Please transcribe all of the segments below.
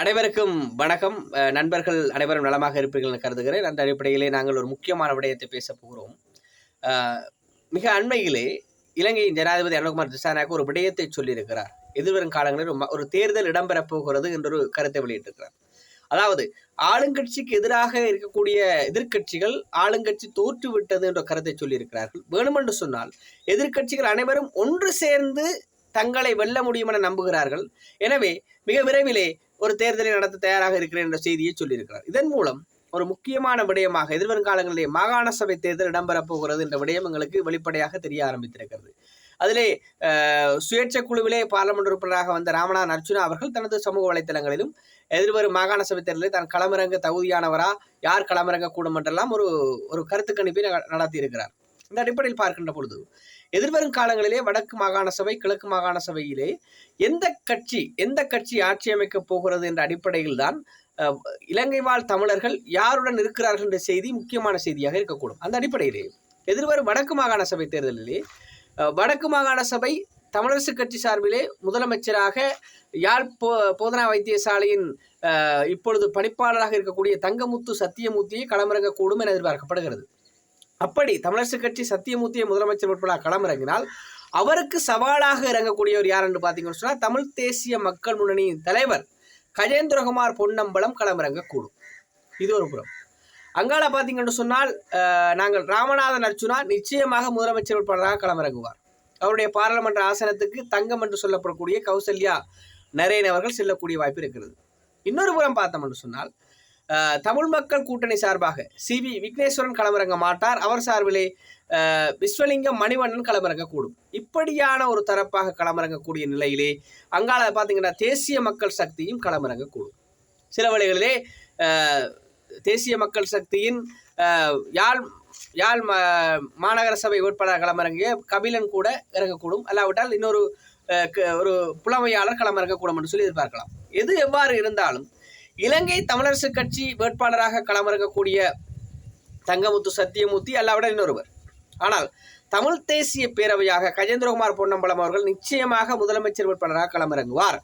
அனைவருக்கும் வணக்கம். நண்பர்கள் அனைவரும் நலமாக இருப்பீர்கள் கருதுகிறேன். அந்த அடிப்படையிலே நாங்கள் ஒரு முக்கியமான விடயத்தை பேச போகிறோம். மிக அண்மையிலே இலங்கையின் ஜனாதிபதி அனுகுமார் திசாநாயக் ஒரு விடயத்தை சொல்லியிருக்கிறார். எதிர்வரும் காலங்களில் ஒரு தேர்தல் இடம்பெறப் போகிறது என்றொரு கருத்தை வெளியிட்டிருக்கிறார். அதாவது ஆளுங்கட்சிக்கு எதிராக இருக்கக்கூடிய எதிர்க்கட்சிகள் ஆளுங்கட்சி தோற்றுவிட்டது என்ற கருத்தை சொல்லியிருக்கிறார்கள். வேணுமென்று சொன்னால் எதிர்க்கட்சிகள் அனைவரும் ஒன்று சேர்ந்து தங்களை வெல்ல முடியும் என நம்புகிறார்கள் எனவே மிக விரைவிலே ஒரு தேர்தலை நடத்த தயாராக இருக்கிறேன் என்ற செய்தியை சொல்லியிருக்கிறார் இதன் மூலம் ஒரு முக்கியமான விடயமாக எதிர்வரும் காலங்களிலே மாகாண சபை தேர்தல் இடம்பெறப் போகிறது என்ற விடயம் எங்களுக்கு வெளிப்படையாக தெரிய ஆரம்பித்திருக்கிறது அதிலே சுயேட்சை குழுவிலே பார்லமெண்ட் உறுப்பினராக வந்த ராமநாதன் அர்ஜுனா அவர்கள் தனது சமூக வலைத்தளங்களிலும் எதிர்வரும் மாகாண சபை தேர்தலில் தான் களமிறங்க தகுதியானவரா யார் களமிறங்க கூடும் என்றெல்லாம் ஒரு ஒரு கருத்து கணிப்பை நடத்தியிருக்கிறார் இந்த அடிப்படையில் பார்க்கின்ற பொழுது எதிர்வரும் காலங்களிலே வடக்கு மாகாண சபை கிழக்கு மாகாண சபையிலே எந்த கட்சி எந்த கட்சி ஆட்சி அமைக்கப் போகிறது என்ற அடிப்படையில் தான் இலங்கை வாழ் தமிழர்கள் யாருடன் இருக்கிறார்கள் என்ற செய்தி முக்கியமான செய்தியாக இருக்கக்கூடும். அந்த அடிப்படையிலே எதிர்வரும் வடக்கு மாகாண சபை தேர்தலிலே வடக்கு மாகாண சபை தமிழரசு கட்சி சார்பிலே முதலமைச்சராக யாழ் போ போதனா வைத்தியசாலையின் இப்பொழுது பணிப்பாளராக இருக்கக்கூடிய தங்கமுத்து சத்தியமூர்த்தியை களமிறங்கக்கூடும் என எதிர்பார்க்கப்படுகிறது. அப்படி தமிழரசு கட்சி சத்தியமூர்த்தியை முதலமைச்சர் உட்பட களமிறங்கினால் அவருக்கு சவாலாக இறங்கக்கூடியவர் யார் என்று பார்த்தீங்கன்னு சொன்னால் தமிழ் தேசிய மக்கள் முன்னணியின் தலைவர் கஜேந்திரகுமார் பொன்னம்பலம் களமிறங்கக்கூடும். இது ஒரு புறம். அங்கால பார்த்தீங்கன்னு சொன்னால் நாங்கள் ராமநாதன் அர்ச்சுனா நிச்சயமாக முதலமைச்சர் வேட்பாளராக களமிறங்குவார். அவருடைய பாராளுமன்ற ஆசனத்துக்கு தங்கம் என்று சொல்லப்படக்கூடிய கௌசல்யா நரேன் அவர்கள் செல்லக்கூடிய வாய்ப்பு இருக்கிறது. இன்னொரு புறம் பார்த்தோம் என்று சொன்னால் தமிழ் மக்கள் கூட்டணி சார்பாக சி. வி. விக்னேஸ்வரன் களமிறங்க மாட்டார். அவர் சார்பிலே விஸ்வலிங்கம் மணிவண்ணன் களமிறங்கக்கூடும். இப்படியான ஒரு தரப்பாக களமிறங்கக்கூடிய நிலையிலே அங்கால பார்த்தீங்கன்னா தேசிய மக்கள் சக்தியும் களமிறங்கக்கூடும். சில வேளைகளிலே தேசிய மக்கள் சக்தியின் யாழ் யாழ் மா- மாநகர சபை வேட்பாளர் களமிறங்கிய கபிலன் கூட இறங்கக்கூடும். அல்லாவிட்டால் இன்னொரு க- ஒரு புலமையாளர் களமிறங்கக்கூடும் என்று சொல்லி எதிர்பார்க்கலாம். எது எவ்வாறு இருந்தாலும் இலங்கை தமிழரசு கட்சி வேட்பாளராக களமிறங்கக்கூடிய தங்கமுத்து சத்தியமூர்த்தி அல்லாவிட இன்னொருவர். ஆனால் தமிழ் தேசிய பேரவையாக கஜேந்திரகுமார் பொன்னம்பலம் அவர்கள் நிச்சயமாக முதலமைச்சர் வேட்பாளராக களமிறங்குவார்.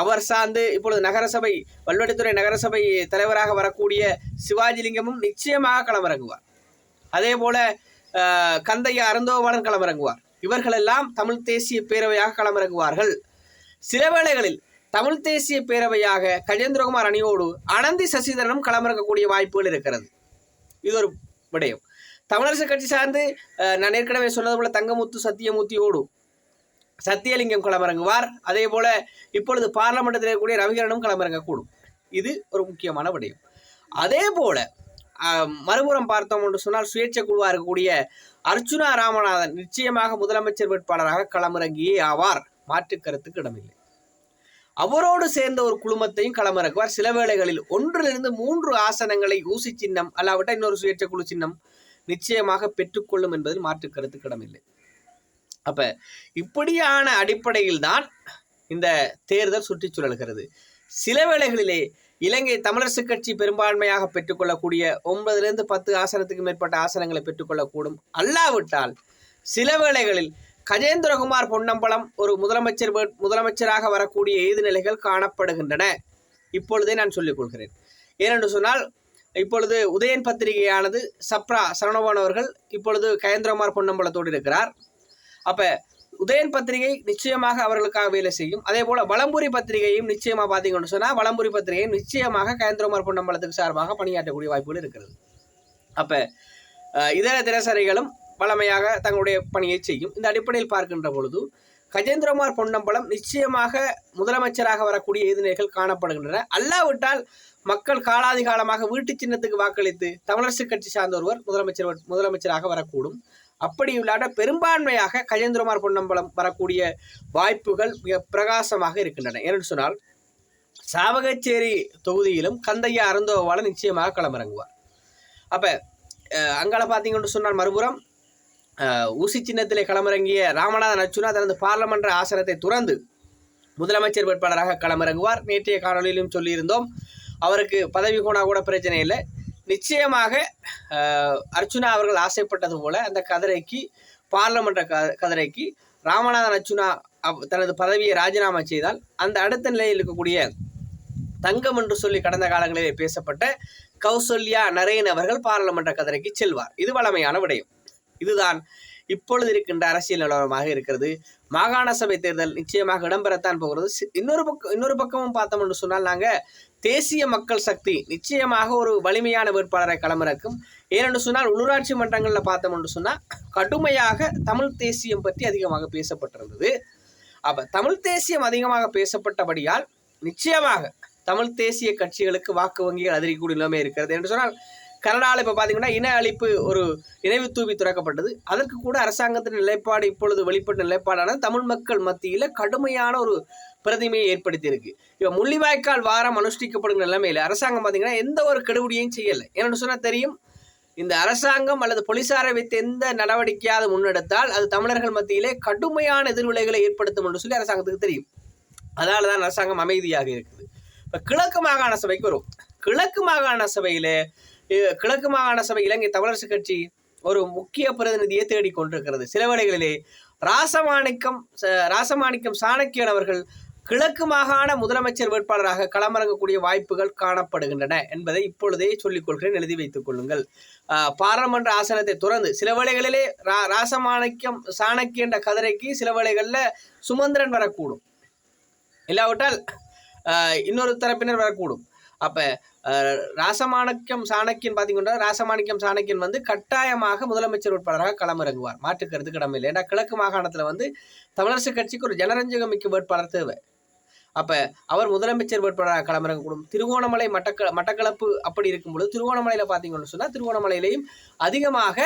அவர் சார்ந்து இப்பொழுது நகரசபை வல்வெட்டித்துறை நகரசபை தலைவராக வரக்கூடிய சிவாஜிலிங்கமும் நிச்சயமாக களமிறங்குவார். அதே போல கந்தையா அருந்தோவாளன் களமிறங்குவார். இவர்களெல்லாம் தமிழ் தேசிய பேரவையாக களமிறங்குவார்கள். சில வேளைகளில் தமிழ் தேசிய பேரவையாக கஜேந்திரகுமார் அணியோடு அனந்தி சசிதரனும் களமிறக்கக்கூடிய வாய்ப்புகள் இருக்கிறது. இது ஒரு விடயம். தமிழரசு கட்சி சார்ந்து நான் ஏற்கனவே சொன்னது போல தங்கமுத்து சத்தியமூர்த்தியோடு சத்தியலிங்கம் களமிறங்குவார். அதே போல இப்பொழுது பார்லமெண்டத்தில் இருக்கக்கூடிய ரவிகரனும் களமிறங்கக்கூடும். இது ஒரு முக்கியமான விடயம். அதே போல மறுபுறம் பார்த்தோம் என்று சொன்னால் சுயேட்சை குழுவாக இருக்கக்கூடிய அர்ச்சுனா ராமநாதன் நிச்சயமாக முதலமைச்சர் வேட்பாளராக களமிறங்கியே ஆவார். மாற்று கருத்துக்கு இடமில்லை. அவரோடு சேர்ந்த ஒரு குழுமத்தையும் களமிறக்குவார். சில வேளைகளில் ஒன்றிலிருந்து மூன்று ஆசனங்களை ஊசி சின்னம் அல்லாவிட்டால் இன்னொரு சுயேட்சை குழு சின்னம் நிச்சயமாக பெற்றுக்கொள்ளும் என்பதில் மாற்று கருத்து கடமில்லை. அப்ப இப்படியான அடிப்படையில் தான் இந்த தேர்தல் சுற்றிச் சுழல்கிறது. சில வேளைகளிலே இலங்கை தமிழரசு கட்சி பெரும்பான்மையாக பெற்றுக்கொள்ளக்கூடிய ஒன்பதுலேருந்து பத்து ஆசனத்துக்கு மேற்பட்ட ஆசனங்களை பெற்றுக்கொள்ளக்கூடும். அல்லாவிட்டால் சில வேளைகளில் கஜேந்திரகுமார் பொன்னம்பலம் ஒரு முதலமைச்சர் முதலமைச்சராக வரக்கூடிய ஏது நிலைகள் காணப்படுகின்றன. இப்பொழுதே நான் சொல்லிக் கொள்கிறேன். ஏனென்று சொன்னால் இப்பொழுது உதயன் பத்திரிகையானது சப்ரா சரணபவன் அவர்கள் இப்பொழுது கயேந்திரகுமார் பொன்னம்பலத்தோடு இருக்கிறார். அப்ப உதயன் பத்திரிகை நிச்சயமாக அவர்களுக்காக வேலை செய்யும். அதே போல வளம்புரி பத்திரிகையும் நிச்சயமாக பார்த்தீங்கன்னு சொன்னால் வளம்புரி பத்திரிகையும் நிச்சயமாக கயந்திரகுமார் பொன்னம்பலத்துக்கு சார்பாக பணியாற்றக்கூடிய வாய்ப்புகள் இருக்கிறது. அப்போ இதர தினசரிகளும் வளமையாக தங்களுடைய பணியை செய்யும். இந்த அடிப்படையில் பார்க்கின்ற பொழுது கஜேந்திரகுமார் பொன்னம்பலம் நிச்சயமாக முதலமைச்சராக வரக்கூடிய எதிர்நிலைகள் காணப்படுகின்றன. அல்லாவிட்டால் மக்கள் காலாதி காலமாக வீட்டு சின்னத்துக்கு வாக்களித்து தமிழரசு கட்சி சார்ந்த ஒருவர் முதலமைச்சர் முதலமைச்சராக வரக்கூடும். அப்படி இல்லாத பெரும்பான்மையாக கஜேந்திரகுமார் பொன்னம்பலம் வரக்கூடிய வாய்ப்புகள் மிக பிரகாசமாக இருக்கின்றன. ஏனென்று சொன்னால் சாவகச்சேரி தொகுதியிலும் கந்தையா அருந்தோவாளன் நிச்சயமாக களமிறங்குவார். அப்ப அங்கால பார்த்தீங்கன்னு சொன்னால் மறுபுறம் ஊசி சின்னத்திலே களமிறங்கிய ராமநாதன் அச்சுனா தனது பார்லமென்ற ஆசனத்தை துறந்து முதலமைச்சர் வேட்பாளராக களமிறங்குவார். நேற்றைய காணொலியிலும் சொல்லியிருந்தோம். அவருக்கு பதவி போனால் கூட பிரச்சனை இல்லை. நிச்சயமாக அர்ச்சுனா அவர்கள் ஆசைப்பட்டது போல அந்த கதிரைக்கு பார்லமென்ற க கதிரைக்கு ராமநாதன் அர்ச்சுனா தனது பதவியை ராஜினாமா செய்தால் அந்த அடுத்த நிலையில் இருக்கக்கூடிய தங்கம் என்று சொல்லி கடந்த காலங்களிலே பேசப்பட்ட கௌசல்யா நரேன் அவர்கள் பாராளுமன்ற கதிரைக்கு செல்வார். இது வளமையான விடயம். இதுதான் இப்பொழுது இருக்கின்ற அரசியல் நிலவரமாக இருக்கிறது. மாகாண சபை தேர்தல் நிச்சயமாக இடம்பெறத்தான் போகிறது. இன்னொரு பக்கம் இன்னொரு பக்கமும் பார்த்தோம் என்று சொன்னால் நாங்கள் தேசிய மக்கள் சக்தி நிச்சயமாக ஒரு வலிமையான வேட்பாளரை களமிறக்கும். ஏனென்று சொன்னால் உள்ளூராட்சி மன்றங்களில் பார்த்தோம் என்று சொன்னால் கடுமையாக தமிழ் தேசியம் பற்றி அதிகமாக பேசப்பட்டிருந்தது. அப்போ தமிழ் தேசியம் அதிகமாக பேசப்பட்டபடியால் நிச்சயமாக தமிழ் தேசிய கட்சிகளுக்கு வாக்கு வங்கிகள் அதிகக்கூடிய நிலைமை இருக்கிறது. என்று சொன்னால் கனடாவில் இப்போ பார்த்தீங்கன்னா இன அழிப்பு ஒரு நினைவு தூவி துறக்கப்பட்டது. அதற்கு கூட அரசாங்கத்தின் நிலைப்பாடு இப்பொழுது வெளிப்பட்ட நிலைப்பாடான தமிழ் மக்கள் மத்தியில் கடுமையான ஒரு பிரதிமையை ஏற்படுத்தியிருக்கு. இப்போ முள்ளிவாய்க்கால் வாரம் அனுஷ்டிக்கப்படும் நிலைமையில் அரசாங்கம் பார்த்தீங்கன்னா எந்த ஒரு கெடுபடியும் செய்யலை. ஏன்னு சொன்னால் தெரியும் இந்த அரசாங்கம் அல்லது போலீசாரை வைத்து எந்த நடவடிக்கையாவது முன்னெடுத்தால் அது தமிழர்கள் மத்தியிலே கடுமையான எதிர்விளைகளை ஏற்படுத்தும் என்று சொல்லி அரசாங்கத்துக்கு தெரியும். அதனால தான் அரசாங்கம் அமைதியாக இருக்குது. இப்போ கிழக்கு மாகாண சபைக்கு வரும் கிழக்கு மாகாண சபையிலே கிழக்கு மாகாண சபை இலங்கை தமிழரசு கட்சி ஒரு முக்கிய பிரதிநிதியை தேடிக்கொண்டிருக்கிறது சில வேளைகளிலே ராசமாணிக்கம் ராசமாணிக்கம் சாணக்கியன் அவர்கள் கிழக்கு மாகாண முதலமைச்சர் வேட்பாளராக களமிறங்கக்கூடிய வாய்ப்புகள் காணப்படுகின்றன என்பதை இப்பொழுதே சொல்லிக் கொள்கிறேன் எழுதி வைத்துக் கொள்ளுங்கள். பாராளுமன்ற ஆசனத்தை துறந்து சில வேளைகளிலே ரா ராசமாணிக்கம் சாணக்கிய என்ற கதிரைக்கு சில வேளைகளில் சுமந்திரன் வரக்கூடும். இல்லாவிட்டால் இன்னொரு தரப்பினர் வரக்கூடும். அப்போ ராசமாணிக்கம் சாணக்கியன் பார்த்தீங்கன்னா ராசமாணிக்கம் சாணக்கியன் வந்து கட்டாயமாக முதலமைச்சர் வேட்பாளராக களமிறங்குவார். மாற்று கருத்து இல்லை. ஏன்னா கிழக்கு மாகாணத்தில் வந்து தமிழரசு கட்சிக்கு ஒரு ஜனரஞ்சகம் மிக்க வேட்பாளர் தேவை. அப்போ அவர் முதலமைச்சர் வேட்பாளராக களமிறங்கக்கூடும். திருகோணமலை மட்டக்க மட்டக்களப்பு அப்படி இருக்கும் பொழுது திருகோணமலையில் பார்த்தீங்கன்னு சொன்னால் திருகோணமலையிலையும் அதிகமாக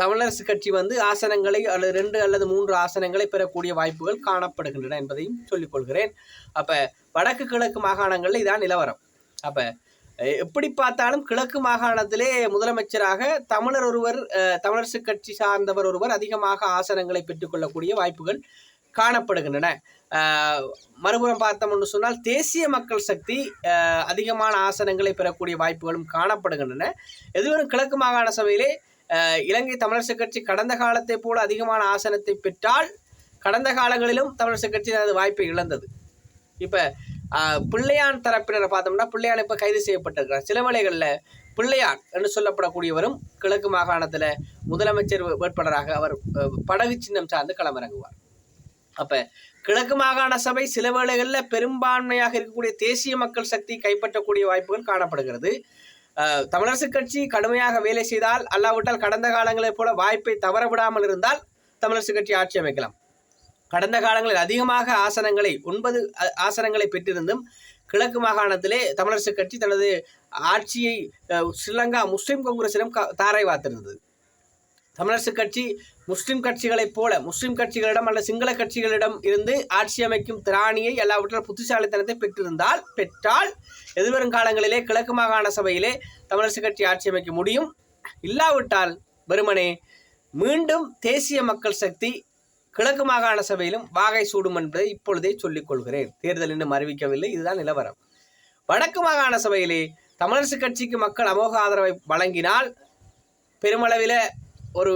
தமிழரசு கட்சி வந்து ஆசனங்களை அல்லது ரெண்டு அல்லது மூன்று ஆசனங்களை பெறக்கூடிய வாய்ப்புகள் காணப்படுகின்றன என்பதையும் சொல்லிக் கொள்கிறேன். அப்போ வடக்கு கிழக்கு மாகாணங்களில் இதான் நிலவரம். அப்போ எப்படி பார்த்தாலும் கிழக்கு மாகாணத்திலே முதலமைச்சராக தமிழர் ஒருவர் தமிழரசு கட்சி சார்ந்தவர் ஒருவர் அதிகமாக ஆசனங்களை பெற்றுக்கொள்ளக்கூடிய வாய்ப்புகள் காணப்படுகின்றன. மறுபுறம் மறுபுறம் பார்த்தோம்னு சொன்னால் தேசிய மக்கள் சக்தி அதிகமான ஆசனங்களை பெறக்கூடிய வாய்ப்புகளும் காணப்படுகின்றன. எதுவரும் கிழக்கு மாகாண சபையிலே இலங்கை தமிழரசு கட்சி கடந்த காலத்தை போல அதிகமான ஆசனத்தை பெற்றால் கடந்த காலங்களிலும் தமிழரசு கட்சி தனது வாய்ப்பை இழந்தது. இப்போ பிள்ளையான் தரப்பினரை பார்த்தோம்னா பிள்ளையான் இப்போ கைது செய்யப்பட்டிருக்கிறார். சில வேளைகளில் பிள்ளையான் என்று சொல்லப்படக்கூடியவரும் கிழக்கு மாகாணத்தில் முதலமைச்சர் வேட்பாளராக அவர் படகு சின்னம் சார்ந்து களமிறங்குவார். அப்போ கிழக்கு மாகாண சபை சில வேளைகளில் பெரும்பான்மையாக இருக்கக்கூடிய தேசிய மக்கள் சக்தி கைப்பற்றக்கூடிய வாய்ப்புகள் காணப்படுகிறது. தமிழரசு கட்சி கடுமையாக வேலை செய்தால் அல்லாவிட்டால் கடந்த காலங்களைப் போல வாய்ப்பை தவறவிடாமல் இருந்தால் தமிழரசு கட்சி ஆட்சி அமைக்கலாம். கடந்த காலங்களில் அதிகமாக ஆசனங்களை ஒன்பது ஆசனங்களை பெற்றிருந்தும் கிழக்கு மாகாணத்திலே தமிழரசு கட்சி தனது ஆட்சியை ஸ்ரீலங்கா முஸ்லிம் காங்கிரசிடம் க- தாரை வாத்திருந்தது. தமிழரசு கட்சி முஸ்லிம் கட்சிகளைப் போல முஸ்லிம் கட்சிகளிடம் அல்ல சிங்கள கட்சிகளிடம் இருந்து ஆட்சி அமைக்கும் திராணியை எல்லாவற்றால் புத்திசாலித்தனத்தை பெற்றிருந்தால் பெற்றால் எதிர்வரும் காலங்களிலே கிழக்கு மாகாண சபையிலே தமிழரசு கட்சி ஆட்சி அமைக்க முடியும். இல்லாவிட்டால் வெறுமனே மீண்டும் தேசிய மக்கள் சக்தி கிழக்கு மாகாண சபையிலும் வாகை சூடும் என்பதை இப்பொழுதே சொல்லிக் கொள்கிறேன். தேர்தல் இன்னும் அறிவிக்கவில்லை இதுதான் நிலவரம். வடக்கு மாகாண சபையிலே தமிழரசு கட்சிக்கு மக்கள் அமோக ஆதரவை வழங்கினால் பெருமளவில் ஒரு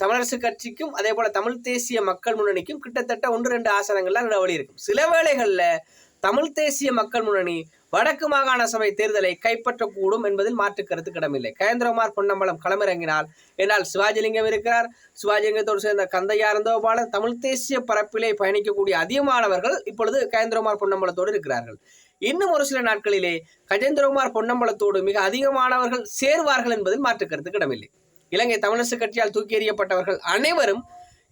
தமிழரசு கட்சிக்கும் அதே போல் தமிழ் தேசிய மக்கள் முன்னணிக்கும் கிட்டத்தட்ட ஒன்று ரெண்டு ஆசனங்கள்லாம் நிலவழி இருக்கும் சில வேளைகளில் தமிழ் தேசிய மக்கள் முன்னணி வடக்கு மாகாண சபை தேர்தலை கைப்பற்றக்கூடும் என்பதில் மாற்று கருத்து கிடமில்லை கயந்திரகுமார் பொன்னம்பலம் களமிறங்கினால் என்னால் சிவாஜிலிங்கம் இருக்கிறார். சிவாஜிலிங்கத்தோடு சேர்ந்த கந்தையா இருந்தோபாலன் தமிழ் தேசிய பரப்பிலே பயணிக்கக்கூடிய அதிகமானவர்கள் இப்பொழுது கயந்திரகுமார் பொன்னம்பலத்தோடு இருக்கிறார்கள். இன்னும் ஒரு சில நாட்களிலே கஜேந்திரகுமார் பொன்னம்பலத்தோடு மிக அதிகமானவர்கள் சேர்வார்கள் என்பதில் மாற்று கருத்து கிடமில்லை இலங்கை தமிழரசு கட்சியால் தூக்கி எறியப்பட்டவர்கள் அனைவரும்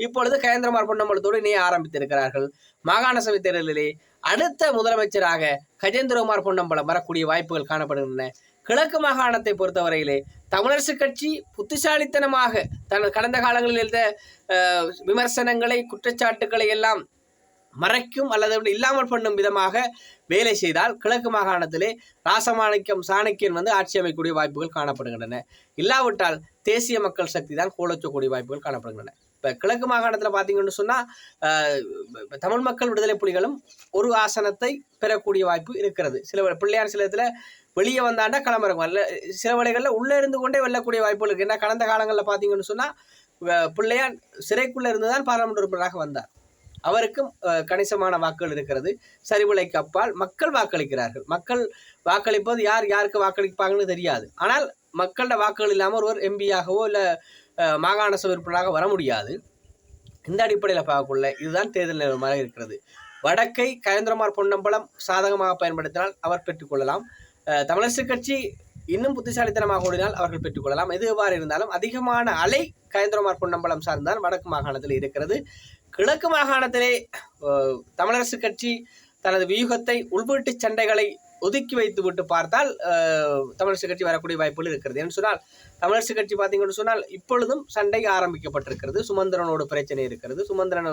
இப்பொழுது கயந்திரமார் பொன்னம்பலத்தோடு இணைய ஆரம்பித்திருக்கிறார்கள். மாகாண சபை தேர்தலிலே அடுத்த முதலமைச்சராக கஜேந்திரகுமார் பொன்னம்பலம் வரக்கூடிய வாய்ப்புகள் காணப்படுகின்றன. கிழக்கு மாகாணத்தை பொறுத்தவரையிலே தமிழரசு கட்சி புத்திசாலித்தனமாக தன் கடந்த காலங்களில் இருந்த விமர்சனங்களை குற்றச்சாட்டுக்களை எல்லாம் மறைக்கும் அல்லது இல்லாமல் பண்ணும் விதமாக வேலை செய்தால் கிழக்கு மாகாணத்திலே ராசமாணிக்கம் சாணக்கியன் வந்து ஆட்சி அமைக்கக்கூடிய வாய்ப்புகள் காணப்படுகின்றன. இல்லாவிட்டால் தேசிய மக்கள் சக்தி தான் கோலச்சக்கூடிய வாய்ப்புகள் காணப்படுகின்றன. இப்போ கிழக்கு மாகாணத்தில் பார்த்தீங்கன்னு சொன்னால் தமிழ் மக்கள் விடுதலை புலிகளும் ஒரு ஆசனத்தை பெறக்கூடிய வாய்ப்பு இருக்கிறது. சில பிள்ளையார் சிலத்தில் வெளியே வந்தாண்டா கிளம்புறவங்க. அல்ல சில வேளைகளில் உள்ளே இருந்து கொண்டே வெல்லக்கூடிய வாய்ப்புகள் இருக்குது ஏன்னா கடந்த காலங்களில் பார்த்தீங்கன்னு சொன்னால் பிள்ளையார் சிறைக்குள்ளே இருந்து தான் பாராளுமன்ற உறுப்பினராக வந்தார். அவருக்கும் கணிசமான வாக்குகள் இருக்கிறது. சரிவிலைக்கு அப்பால் மக்கள் வாக்களிக்கிறார்கள். மக்கள் வாக்களிப்பது யார் யாருக்கு வாக்களிப்பாங்கன்னு தெரியாது. ஆனால் மக்களோட வாக்குகள் இல்லாமல் ஒருவர் எம்பியாகவோ இல்லை மாகாண சபை உறுப்பினராக வர முடியாது. இந்த அடிப்படையில் பார்க்கக்குள்ள இதுதான் தேர்தல் நிலவரமாக இருக்கிறது. வடக்கை கயந்திரமார் பொன்னம்பலம் சாதகமாக பயன்படுத்தினால் அவர் பெற்றுக்கொள்ளலாம் தமிழரசு கட்சி இன்னும் புத்திசாலித்தனமாக ஓடினால் அவர்கள் பெற்றுக்கொள்ளலாம் எது எவ்வாறு இருந்தாலும் அதிகமான அலை கயந்திரமார் பொன்னம்பலம் சார்ந்தான் வடக்கு மாகாணத்தில் இருக்கிறது. கிழக்கு மாகாணத்திலே தமிழரசு கட்சி தனது வியூகத்தை உள்வீட்டு சண்டைகளை ஒதுக்கி வைத்து விட்டு பார்த்தால் தமிழரசு கட்சி வரக்கூடிய வாய்ப்புகள் இருக்கிறது. என்று சொன்னால் தமிழரசு கட்சி பார்த்தீங்கன்னு சொன்னால் இப்பொழுதும் சண்டை ஆரம்பிக்கப்பட்டிருக்கிறது. சுமந்திரனோடு பிரச்சனை இருக்கிறது. சுமந்திரன்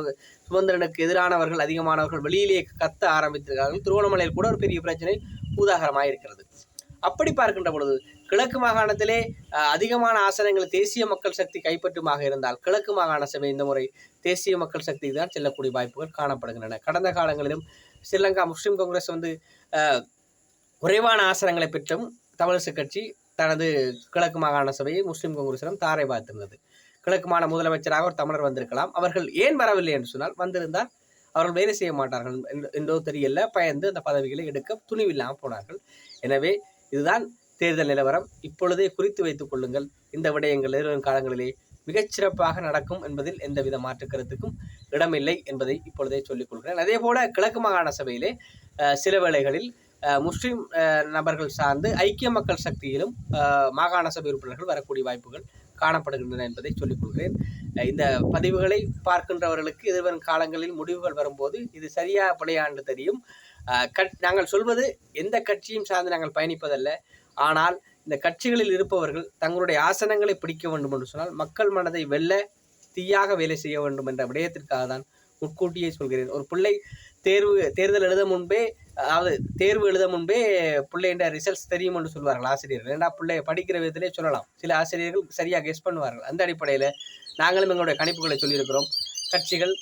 சுமந்திரனுக்கு எதிரானவர்கள் அதிகமானவர்கள் வெளியிலேயே கத்த ஆரம்பித்திருக்கிறார்கள். திருவண்ணாமலையில் கூட ஒரு பெரிய பிரச்சனை பூதாகரமாக இருக்கிறது அப்படி பார்க்கின்ற பொழுது கிழக்கு மாகாணத்திலே அதிகமான ஆசனங்களை தேசிய மக்கள் சக்தி கைப்பற்றுமாக இருந்தால் கிழக்கு மாகாண சபை இந்த முறை தேசிய மக்கள் சக்திக்கு தான் செல்லக்கூடிய வாய்ப்புகள் காணப்படுகின்றன. கடந்த காலங்களிலும் ஸ்ரீலங்கா முஸ்லீம் காங்கிரஸ் வந்து குறைவான ஆசனங்களை பெற்றும் தமிழரசு கட்சி தனது கிழக்கு மாகாண சபையை முஸ்லீம் காங்கிரசிடம் தாரை பார்த்திருந்தது. கிழக்கு மாகாண முதலமைச்சராக ஒரு தமிழர் வந்திருக்கலாம். அவர்கள் ஏன் வரவில்லை என்று சொன்னால் வந்திருந்தால் அவர்கள் வேலை செய்ய மாட்டார்கள். என்று- என்றோ தெரியல பயந்து அந்த பதவிகளை எடுக்க துணிவில்லாமல் போனார்கள். எனவே இதுதான் தேர்தல் நிலவரம் இப்பொழுதே குறித்து வைத்துக் கொள்ளுங்கள். இந்த விடயங்கள் எதிர்வரும் காலங்களிலே மிகச்சிறப்பாக நடக்கும் என்பதில் எந்தவித மாற்று கருத்துக்கும் இடமில்லை என்பதை இப்பொழுதே சொல்லிக் கொள்கிறேன். அதே போல கிழக்கு மாகாண சபையிலே சில வேளைகளில் முஸ்லீம் முஸ்லிம் நபர்கள் சார்ந்து ஐக்கிய மக்கள் சக்தியிலும் மாகாண சபை உறுப்பினர்கள் வரக்கூடிய வாய்ப்புகள் காணப்படுகின்றன என்பதை சொல்லிக் கொள்கிறேன். இந்த பதிவுகளை பார்க்கின்றவர்களுக்கு எதிர்வரும் காலங்களில் முடிவுகள் வரும்போது இது சரியா பிழையாண்டு தெரியும். கட் நாங்கள் சொல்வது எந்த கட்சியும் சார்ந்து நாங்கள் பயணிப்பதல்ல. ஆனால் இந்த கட்சிகளில் இருப்பவர்கள் தங்களுடைய ஆசனங்களை பிடிக்க வேண்டும் என்று சொன்னால் மக்கள் மனதை வெல்ல தீயாக வேலை செய்ய வேண்டும் என்ற விடயத்திற்காக தான் முன்கூட்டியே சொல்கிறேன். ஒரு பிள்ளை தேர்வு தேர்தல் எழுத முன்பே அதாவது தேர்வு எழுத முன்பே பிள்ளைன்ற ரிசல்ட்ஸ் தெரியும் என்று சொல்வார்கள் ஆசிரியர்கள். ஏன்னா பிள்ளை படிக்கிற விதத்திலே சொல்லலாம். சில ஆசிரியர்கள் சரியாக கெஸ் பண்ணுவார்கள். அந்த அடிப்படையில் நாங்களும் எங்களுடைய கணிப்புகளை சொல்லியிருக்கிறோம். கட்சிகள்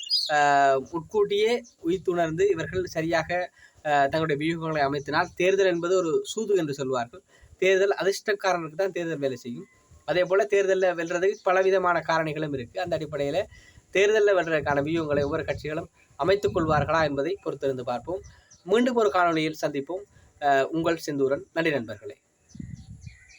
முட்கூட்டியே உயிர்த்துணர்ந்து இவர்கள் சரியாக தங்களுடைய வியூகங்களை அமைத்தினால் தேர்தல் என்பது ஒரு சூது என்று சொல்வார்கள். தேர்தல் அதிர்ஷ்டக்காரனுக்கு தான் தேர்தல் வேலை செய்யும். அதே போல் தேர்தலில் வெல்றதுக்கு பலவிதமான காரணிகளும் இருக்குது அந்த அடிப்படையில் தேர்தலில் வெல்றதுக்கான வியூகங்களை ஒவ்வொரு கட்சிகளும் அமைத்துக் கொள்வார்களா என்பதை பொறுத்திருந்து பார்ப்போம். மீண்டும் ஒரு காணொலியில் சந்திப்போம். உங்கள் செந்தூரன். நன்றி நண்பர்களே.